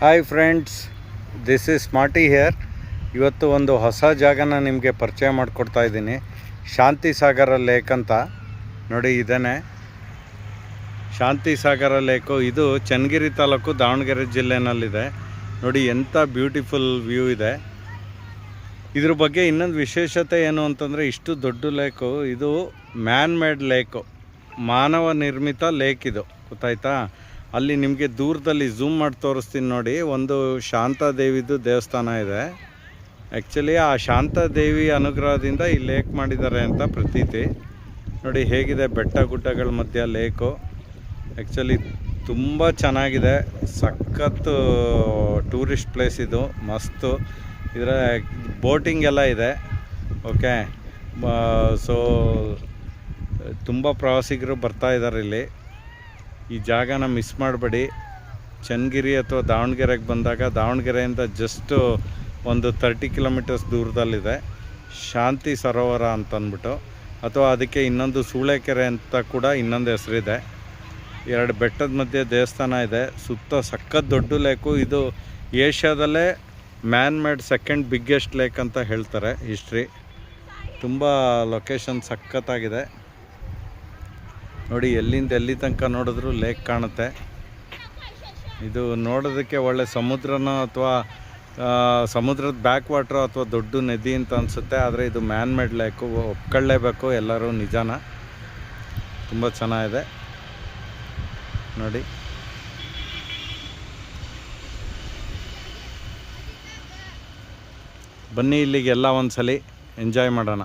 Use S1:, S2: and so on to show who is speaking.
S1: Hi friends this is Smarty here ಇವತ್ತು ಒಂದು ಹೊಸ ಜಾಗನ ನಿಮಗೆ ಪರಿಚಯ ಮಾಡಿಕೊಡ್ತಾ ಇದ್ದೀನಿ. ಶಾಂತಿ ಸಾಗರ ಲೇಕ್ ಅಂತ. ನೋಡಿ ಇದೇನೆ ಶಾಂತಿ ಸಾಗರ ಲೇಕು ಇದು ಚನ್ನಗಿರಿ ತಾಲೂಕು ದಾವಣಗೆರೆ ಜಿಲ್ಲೆನಲ್ಲಿದೆ. ನೋಡಿ ಎಂಥ ಬ್ಯೂಟಿಫುಲ್ ವ್ಯೂ ಇದೆ. ಇದ್ರ ಬಗ್ಗೆ ಇನ್ನೊಂದು ವಿಶೇಷತೆ ಏನು ಅಂತಂದರೆ ಇಷ್ಟು ದೊಡ್ಡ ಲೇಕು ಇದು ಮ್ಯಾನ್ ಮೇಡ್ ಲೇಕು ಮಾನವ ನಿರ್ಮಿತ ಲೇಕ್ ಇದು. ಗೊತ್ತಾಯ್ತಾ? ಅಲ್ಲಿ ನಿಮಗೆ ದೂರದಲ್ಲಿ ಝೂಮ್ ಮಾಡಿ ತೋರಿಸ್ತೀನಿ ನೋಡಿ. ಒಂದು ಶಾಂತಾದೇವಿದು ದೇವಸ್ಥಾನ ಇದೆ. ಆ್ಯಕ್ಚುಲಿ ಆ ಶಾಂತಾದೇವಿ ಅನುಗ್ರಹದಿಂದ ಈ ಲೇಕ್ ಮಾಡಿದ್ದಾರೆ ಅಂತ ಪ್ರತೀತಿ. ನೋಡಿ ಹೇಗಿದೆ ಬೆಟ್ಟ ಗುಡ್ಡಗಳ ಮಧ್ಯ ಲೇಕು ಆ್ಯಕ್ಚುಲಿ ತುಂಬ ಚೆನ್ನಾಗಿದೆ. ಸಖತ್ತು ಟೂರಿಸ್ಟ್ ಪ್ಲೇಸ್ ಇದು. ಮಸ್ತು. ಇದರ ಬೋಟಿಂಗ್ ಎಲ್ಲ ಇದೆ. ಓಕೆ ಸೊ ತುಂಬ ಪ್ರವಾಸಿಗರು ಬರ್ತಾ ಇದ್ದಾರೆ ಇಲ್ಲಿ. ಈ ಜಾಗನ ಮಿಸ್ ಮಾಡಬೇಡಿ. ಚನ್ನಗಿರಿ ಅಥವಾ ದಾವಣಗೆರೆಗೆ ಬಂದಾಗ ದಾವಣಗೆರೆಯಿಂದ ಜಸ್ಟು ಒಂದು ತರ್ಟಿ ಕಿಲೋಮೀಟರ್ಸ್ ದೂರದಲ್ಲಿದೆ. ಶಾಂತಿ ಸರೋವರ ಅಂತಂದ್ಬಿಟ್ಟು ಅಥವಾ ಅದಕ್ಕೆ ಇನ್ನೊಂದು ಸೂಳೆಕೆರೆ ಅಂತ ಕೂಡ ಇನ್ನೊಂದು ಹೆಸರಿದೆ. ಎರಡು ಬೆಟ್ಟದ ಮಧ್ಯೆ ದೇವಸ್ಥಾನ ಇದೆ. ಸುತ್ತ ಸಖತ್ ದೊಡ್ಡ ಲೇಕು. ಇದು ಏಷ್ಯಾದಲ್ಲೇ man made second biggest lake ಅಂತ ಹೇಳ್ತಾರೆ ಹಿಸ್ಟ್ರಿ ತುಂಬ ಲೊಕೇಶನ್ ಸಖತ್ತಾಗಿದೆ. ನೋಡಿ, ಎಲ್ಲಿಂದ ಎಲ್ಲಿ ತನಕ ನೋಡಿದ್ರು ಲೇಕ್ ಕಾಣುತ್ತೆ. ಇದು ನೋಡೋದಕ್ಕೆ ಒಳ್ಳೆ ಸಮುದ್ರನೋ ಅಥವಾ ಸಮುದ್ರದ ಬ್ಯಾಕ್ ವಾಟ್ರೋ ಅಥವಾ ದೊಡ್ಡ ನದಿ ಅಂತ ಅನಿಸುತ್ತೆ. ಆದರೆ ಇದು ಮ್ಯಾನ್ ಮೇಡ್ ಲೇಕು, ಒಪ್ಕೊಳ್ಳೇಬೇಕು ಎಲ್ಲರೂ ನಿಜಾನ. ತುಂಬ ಚೆನ್ನಾಗಿದೆ. ನೋಡಿ. ಬನ್ನಿ ಇಲ್ಲಿಗೆಲ್ಲ ಒಂದ್ಸಲಿ. ಎಂಜಾಯ್ ಮಾಡೋಣ.